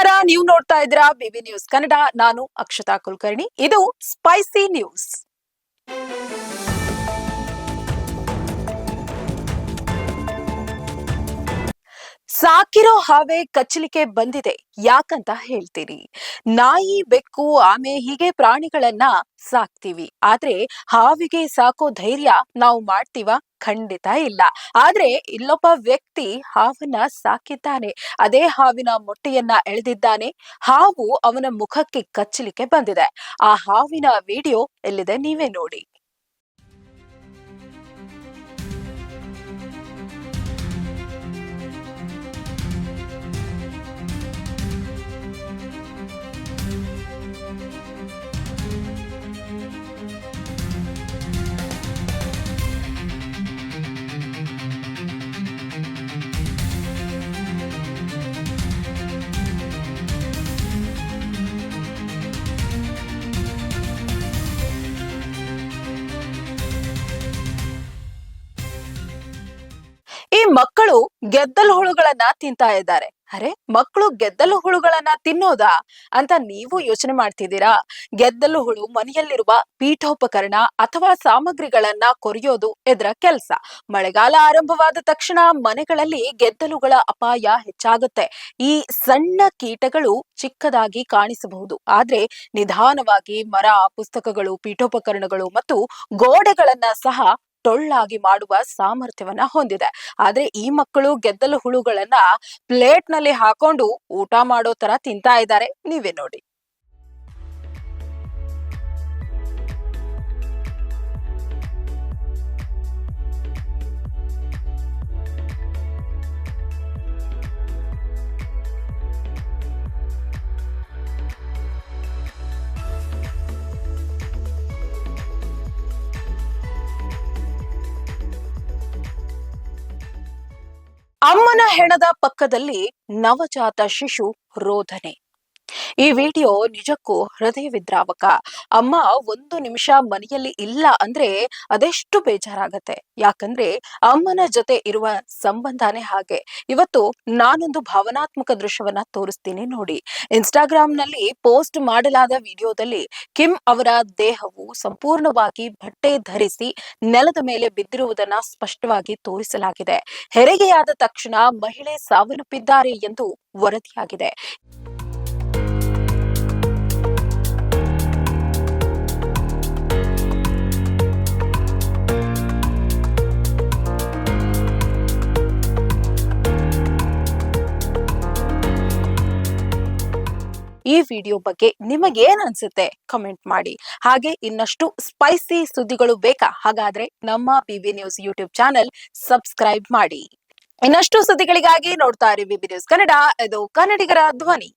ನಮಸ್ಕಾರ. ನೀವು ನೋಡ್ತಾ ಇದ್ದೀರಾ ಬಿಬಿ ನ್ಯೂಸ್ ಕನ್ನಡ. ನಾನು ಅಕ್ಷತಾ ಕುಲಕರ್ಣಿ. ಇದು ಸ್ಪೈಸಿ ನ್ಯೂಸ್. ಸಾಕಿರೋ ಹಾವೇ ಕಚ್ಚಲಿಕ್ಕೆ ಬಂದಿದೆ. ಯಾಕಂತ ಹೇಳ್ತೀರಿ? ನಾಯಿ, ಬೆಕ್ಕು, ಆಮೆ ಹೀಗೆ ಪ್ರಾಣಿಗಳನ್ನ ಸಾಕ್ತಿವಿ. ಆದ್ರೆ ಹಾವಿಗೆ ಸಾಕೋ ಧೈರ್ಯ ನಾವು ಮಾಡ್ತೀವ? ಖಂಡಿತ ಇಲ್ಲ. ಆದ್ರೆ ಇಲ್ಲೊಬ್ಬ ವ್ಯಕ್ತಿ ಹಾವನ್ನ ಸಾಕಿದ್ದಾನೆ. ಅದೇ ಹಾವಿನ ಮೊಟ್ಟೆಯನ್ನ ಎಳೆದಿದ್ದಾನೆ. ಹಾವು ಅವನ ಮುಖಕ್ಕೆ ಕಚ್ಚಲಿಕ್ಕೆ ಬಂದಿದೆ. ಆ ಹಾವಿನ ವಿಡಿಯೋ ಎಲ್ಲಿದೆ? ನೀವೇ ನೋಡಿ. ಮಕ್ಕಳು ಗೆದ್ದಲು ಹುಳುಗಳನ್ನ ತಿಂತಾ ಇದ್ದಾರೆ. ಅರೆ, ಮಕ್ಕಳು ಗೆದ್ದಲು ಹುಳುಗಳನ್ನ ತಿನ್ನೋದಾ ಅಂತ ನೀವು ಯೋಚನೆ ಮಾಡ್ತಿದ್ದೀರಾ? ಗೆದ್ದಲು ಹುಳು ಮನೆಯಲ್ಲಿರುವ ಪೀಠೋಪಕರಣ ಅಥವಾ ಸಾಮಗ್ರಿಗಳನ್ನ ಕೊರೆಯೋದು ಇದರ ಕೆಲಸ. ಮಳೆಗಾಲ ಆರಂಭವಾದ ತಕ್ಷಣ ಮನೆಗಳಲ್ಲಿ ಗೆದ್ದಲುಗಳ ಅಪಾಯ ಹೆಚ್ಚಾಗುತ್ತೆ. ಈ ಸಣ್ಣ ಕೀಟಗಳು ಚಿಕ್ಕದಾಗಿ ಕಾಣಿಸಬಹುದು. ಆದ್ರೆ ನಿಧಾನವಾಗಿ ಮರ, ಪುಸ್ತಕಗಳು, ಪೀಠೋಪಕರಣಗಳು ಮತ್ತು ಗೋಡೆಗಳನ್ನ ಸಹ ಟೊಳ್ಳಾಗಿ ಮಾಡುವ ಸಾಮರ್ಥ್ಯವನ್ನ ಹೊಂದಿದೆ. ಆದ್ರೆ ಈ ಮಕ್ಕಳು ಗೆದ್ದಲು ಹುಳುಗಳನ್ನ ಪ್ಲೇಟ್ನಲ್ಲಿ ಹಾಕೊಂಡು ಊಟ ಮಾಡೋ ತರ ತಿಂತಾ ಇದ್ದಾರೆ. ನೀವೇ ನೋಡಿ. ಅಮ್ಮನ ಹೆಣದ ಪಕ್ಕದಲ್ಲಿ ನವಜಾತ ಶಿಶು ರೋಧನೆ. ಈ ವಿಡಿಯೋ ನಿಜಕ್ಕೂ ಹೃದಯ ವಿದ್ರಾವಕ ಅಮ್ಮ ಒಂದು ನಿಮಿಷ ಮನೆಯಲ್ಲಿ ಇಲ್ಲ ಅಂದ್ರೆ ಅದೆಷ್ಟು ಬೇಜಾರಾಗತ್ತೆ. ಯಾಕಂದ್ರೆ ಅಮ್ಮನ ಜೊತೆ ಇರುವ ಸಂಬಂಧನೇ ಹಾಗೆ. ಇವತ್ತು ನಾನೊಂದು ಭಾವನಾತ್ಮಕ ದೃಶ್ಯವನ್ನ ತೋರಿಸ್ತೀನಿ ನೋಡಿ. ಇನ್ಸ್ಟಾಗ್ರಾಮ್ನಲ್ಲಿ ಪೋಸ್ಟ್ ಮಾಡಲಾದ ವಿಡಿಯೋದಲ್ಲಿ ಕಿಮ್ ಅವರ ದೇಹವು ಸಂಪೂರ್ಣವಾಗಿ ಬಟ್ಟೆ ಧರಿಸಿ ನೆಲದ ಮೇಲೆ ಬಿದ್ದಿರುವುದನ್ನ ಸ್ಪಷ್ಟವಾಗಿ ತೋರಿಸಲಾಗಿದೆ. ಹೆರಿಗೆಯಾದ ತಕ್ಷಣ ಮಹಿಳೆ ಸಾವನ್ನಪ್ಪಿದ್ದಾರೆ ಎಂದು ವರದಿಯಾಗಿದೆ. ಈ ವಿಡಿಯೋ ಬಗ್ಗೆ ನಿಮಗೇನ್ ಅನ್ಸುತ್ತೆ ಕಮೆಂಟ್ ಮಾಡಿ. ಹಾಗೆ ಇನ್ನಷ್ಟು ಸ್ಪೈಸಿ ಸುದ್ದಿಗಳು ಬೇಕಾ? ಹಾಗಾದ್ರೆ ನಮ್ಮ BB news YouTube channel subscribe ಮಾಡಿ. ಇನ್ನಷ್ಟು ಸುದ್ದಿಗಳಿಗಾಗಿ ನೋಡ್ತಾ ಇರಿ ಬಿಬಿ ನ್ಯೂಸ್ ಕನ್ನಡ, ಇದು ಕನ್ನಡಿಗರ ಧ್ವನಿ.